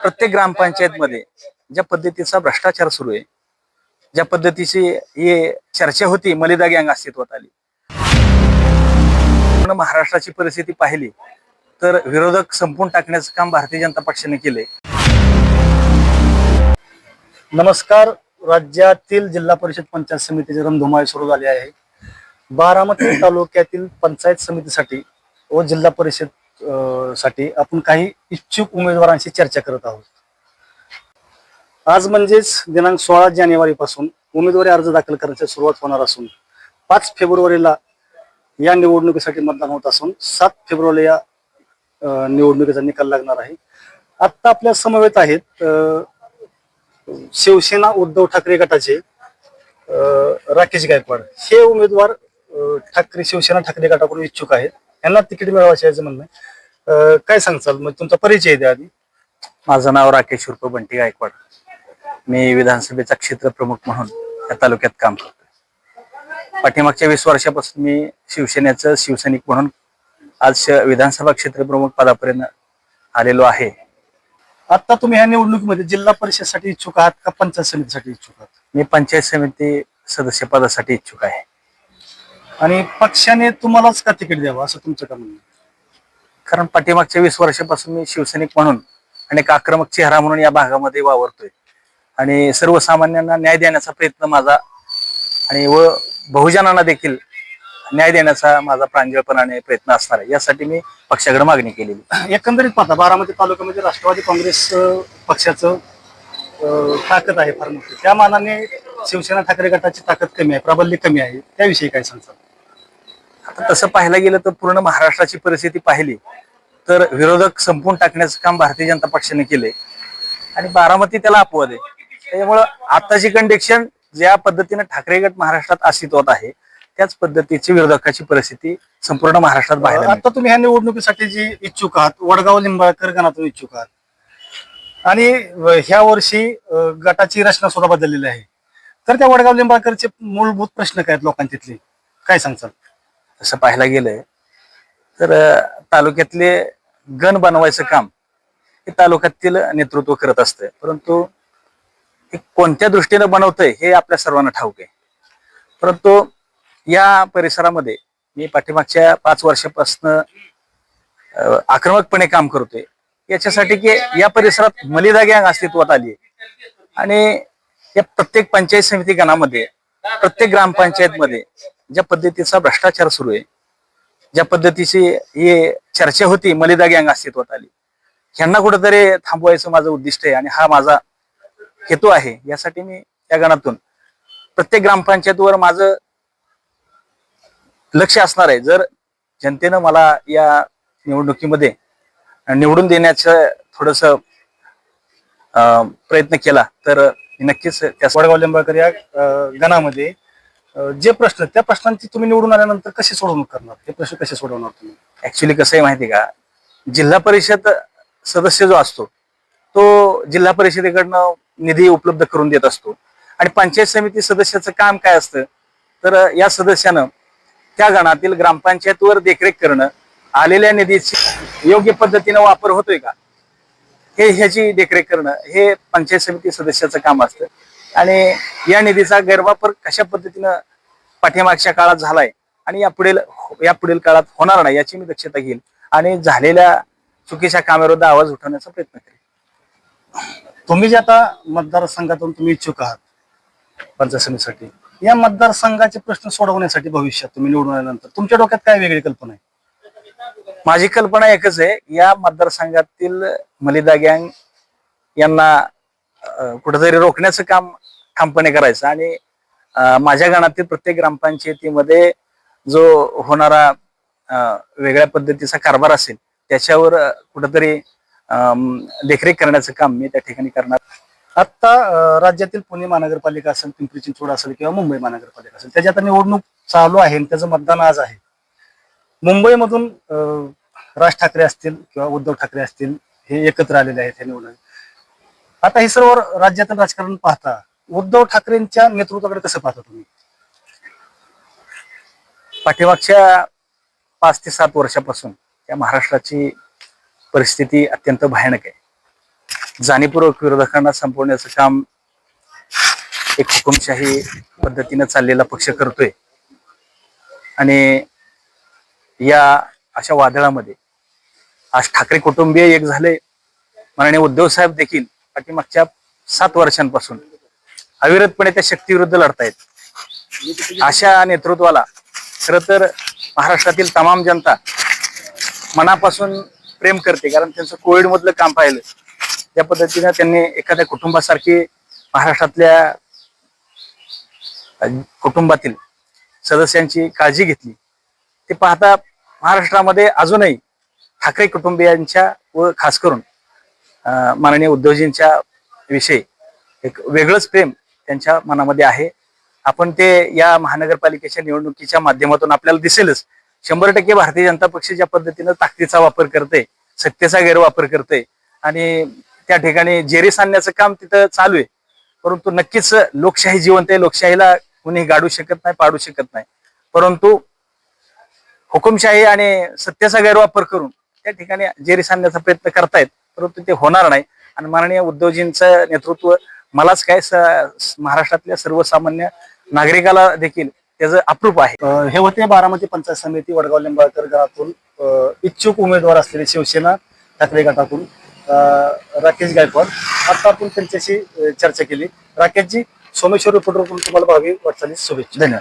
प्रत्येक ग्रामपंचायतमध्ये ज्या पद्धतीचा भ्रष्टाचार सुरू आहे ज्या पद्धतीची ही चर्चा होती मलिदा गँग अस्तित्वात आली. पूर्ण महाराष्ट्राची परिस्थिती पाहिली तर विरोधक संपून टाकण्याचं काम भारतीय जनता पक्षाने केले नमस्कार राज्यातील जिल्हा परिषद पंचायत समितीचे रणधुमाळी सुरू झाले आहे. बारामती तालुक्यातील पंचायत समितीसाठी व जिल्हा परिषद साठी आपण काही इच्छुक उमेदवारांशी चर्चा करत आहोत. आज म्हणजेच दिनांक सोळा जानेवारी पासून उमेदवारी अर्ज दाखल करण्याची सुरुवात होणार असून पाच फेब्रुवारीला या निवडणुकीसाठी मतदान होत असून सात फेब्रुवारी या निवडणुकीचा निकाल लागणार आहे. आत्ता आपल्या समवेत आहेत अं, शिवसेना उद्धव ठाकरे गटाचे अं, राकेश गायकवाड. हे उमेदवार ठाकरे शिवसेना ठाकरे गटाकडून इच्छुक आहेत. यांना तिकीट मिळवायचे याचं म्हणणं आहे. अं, काय सांगचाल मग तुमचा परिचय द्या आधी. माझं नाव राकेश उर्फ बंटी गायकवाड. मी विधानसभेचा क्षेत्र प्रमुख म्हणून या तालुक्यात काम करतो पाठीमागच्या वीस वर्षापासून मी शिवसेनेचं शिवसैनिक म्हणून आज श- विधानसभा क्षेत्र प्रमुख पदापर्यंत आलेलो आहे. आता तुम्ही ह्या निवडणुकीमध्ये जिल्हा परिषदसाठी इच्छुक आहात का पंचायत समितीसाठी इच्छुक आहात? मी पंचायत समिती सदस्य पदासाठी इच्छुक आहे. आणि पक्षाने तुम्हालाच का तिकीट द्यावं असं तुमचं का म्हणणं? कारण पाठीमागच्या वीस वर्षापासून मी शिवसैनिक म्हणून आणि एक आक्रमक चेहरा म्हणून या भागामध्ये वावरतोय. आणि सर्वसामान्यांना न्याय देण्याचा प्रयत्न माझा आणि व बहुजनांना देखील न्याय देण्याचा माझा प्रांजळपणाने प्रयत्न असणार आहे. यासाठी मी पक्षाकडे मागणी केलेली एकंदरीत पाहता बारामती तालुक्यामध्ये राष्ट्रवादी काँग्रेस पक्षाचं ताकद आहे फार मोठी. त्या मानाने शिवसेना ठाकरे गटाची ताकद कमी आहे प्राबल्य कमी आहे. त्याविषयी काय सांगतात आता तसं पाहायला गेलं तर पूर्ण महाराष्ट्राची परिस्थिती पाहिली तर विरोधक संपून टाकण्याचं काम भारतीय जनता पक्षाने केले आणि बारामती त्याला अपवाद आहे. त्याच्यामुळं आताची कंडिक्शन ज्या पद्धतीने ठाकरे गट महाराष्ट्रात अस्तित्वात आहे त्याच पद्धतीची विरोधकाची परिस्थिती संपूर्ण महाराष्ट्रात मिळते. आता तुम्ही ह्या निवडणुकीसाठी जी इच्छुक आहात वडगाव लिंबाळकर गणातून इच्छुक आहात. आणि ह्या वर्षी अं, गटाची रचना सुद्धा बदललेली आहे. तर त्या वडगाव लिंबाळकरचे मूलभूत प्रश्न काय आहेत लोकांचे तिथले काय सांगचाल? तसं पाहायला गेलं तर तालुक्यातले गण बनवायचं काम हे तालुक्यातील नेतृत्व करत असतं परंतु हे कोणत्या दृष्टीने बनवतंय हे आपल्या सर्वांना ठाऊक आहे. परंतु या परिसरामध्ये मी पाठीमागच्या पाच वर्षापासून आक्रमकपणे काम करतोय. याच्यासाठी की या परिसरात मलिदा गँग अस्तित्वात आली आणि या प्रत्येक पंचायत समिती गणामध्ये प्रत्येक ग्रामपंचायतमध्ये ज्या पद्धतीचा भ्रष्टाचार सुरू आहे ज्या पद्धतीची हे चर्चा होती मलिदा गँग अस्तित्वात आली ह्यांना कुठेतरी थांबवायचं माझं उद्दिष्ट आहे आणि हा माझा हेतू आहे. यासाठी मी या गणातून प्रत्येक ग्रामपंचायतवर माझं लक्ष असणार आहे. जर जनतेनं मला या निवडणुकीमध्ये निवडून देण्याचं थोडस प्रयत्न केला तर मी नक्कीच त्या वडगाव लिंबाळकर या गणामध्ये जे प्रश्न त्या प्रश्नांची तुम्ही निवडून आल्यानंतर कसे सोडवणूक करणार? ते प्रश्न कसे सोडवणार तुम्ही? ऍक्च्युली कसं आहे माहिती का? जिल्हा परिषद सदस्य जो असतो तो जिल्हा परिषदेकडनं निधी उपलब्ध करून देत असतो. आणि पंचायत समिती सदस्याचं काम काय असतं? तर या सदस्यानं त्या गणातील ग्रामपंचायतवर देखरेख करणं आलेल्या निधीची योग्य पद्धतीनं वापर होतोय का? हे ह्याची देखरेख करणं हे पंचायत समिती सदस्याचं काम असतं. आणि या निधीचा गैरवापर कशा पद्धतीनं पाठीमागच्या काळात झालाय आणि यापुढील यापुढील काळात होणार नाही याची मी दक्षता घेईल आणि झालेल्या चुकीच्या कामाविरुद्ध आवाज उठवण्याचा प्रयत्न करेन. तुम्ही जे आता मतदारसंघातून तुम्ही इच्छुक आहात पंचायत समितीसाठी या मतदारसंघाचे प्रश्न सोडवण्यासाठी भविष्यात तुम्ही निवडून आल्यानंतर तुमच्या डोक्यात काय वेगळी कल्पना आहे? माझी कल्पना एकच आहे या मतदारसंघातील मलिदा गँग यांना कुठेतरी रोखण्याचं काम ठामपणे करायचं. आणि माझ्या गणातील प्रत्येक ग्रामपंचायतीमध्ये जो होणारा वेगळ्या पद्धतीचा कारभार असेल त्याच्यावर कुठंतरी अं, देखरेख करण्याचं काम मी त्या ठिकाणी करणार. आता राज्यातील पुणे महानगरपालिका असेल पिंपरी चिंचवड असेल किंवा मुंबई महानगरपालिका असेल त्याची आता निवडणूक चालू आहे आणि त्याचं मतदान आज आहे. मुंबईमधून राज ठाकरे असतील किंवा उद्धव ठाकरे असतील हे एकत्र आलेले आहेत हे निवडून. आता हे सर्व राज्यातील राजकारण पाहता उद्धव ठाकरेंच्या नेतृत्वाकडे कसं पाहता तुम्ही? पाठीमागच्या पाच ते सात वर्षापासून या महाराष्ट्राची परिस्थिती अत्यंत भयानक आहे. जाणीवपूर्वक विरोधकांना संपवण्याचं काम एक हुकुमशाही पद्धतीनं चाललेला पक्ष करतोय. आणि या अशा वादळामध्ये आज ठाकरे कुटुंबीय एक झाले. माननीय उद्धव साहेब देखील पाठीमागच्या सात वर्षांपासून अविरतपणे त्या शक्तीविरुद्ध लढतायत. अशा नेतृत्वाला खर तर महाराष्ट्रातील तमाम जनता मनापासून प्रेम करते कारण त्यांचं कोविड मधलं काम पाहिलं. त्या पद्धतीनं त्यांनी एखाद्या कुटुंबासारखी महाराष्ट्रातल्या कुटुंबातील सदस्यांची काळजी घेतली. ते पाहता महाराष्ट्रामध्ये अजूनही ठाकरे कुटुंबियांच्या व खास करून माननीय उद्धवजींच्या विषयी एक वेगळंच प्रेम त्यांच्या मनामध्ये आहे. आपण ते या महानगरपालिकेच्या निवडणुकीच्या माध्यमातून आपल्याला दिसेलच. शंभर टक्के भारतीय जनता पक्ष ज्या पद्धतीनं ताकदीचा वापर करते सत्तेचा गैरवापर करते आणि त्या ठिकाणी जेरीस आणण्याचं काम तिथं चालू आहे. परंतु नक्कीच लोकशाही जिवंत आहे. लोकशाहीला कुणी गाडू शकत नाही पाडू शकत नाही. परंतु हुकुमशाही आणि सत्तेचा गैरवापर करून त्या ठिकाणी जेरीस आणण्याचा प्रयत्न करतायत परंतु ते होणार नाही. आणि माननीय उद्धवजींचं नेतृत्व मलाच काय स- महाराष्ट्रातल्या सर्वसामान्य नागरिकाला देखील त्याचं अप्रूप आहे. हे होते बारामती पंचायत समिती वडगाव लिंबाळकर गणातून अ, इच्छुक उमेदवार असलेले शिवसेना ठाकरे गटातून. राकेश गायकवाड. आता आपण त्यांच्याशी चर्चा केली. राकेशजी सोमेश्वर रिपोर्टरकडून तुम्हाला भावी वाटचालीस शुभेच्छा. धन्यवाद.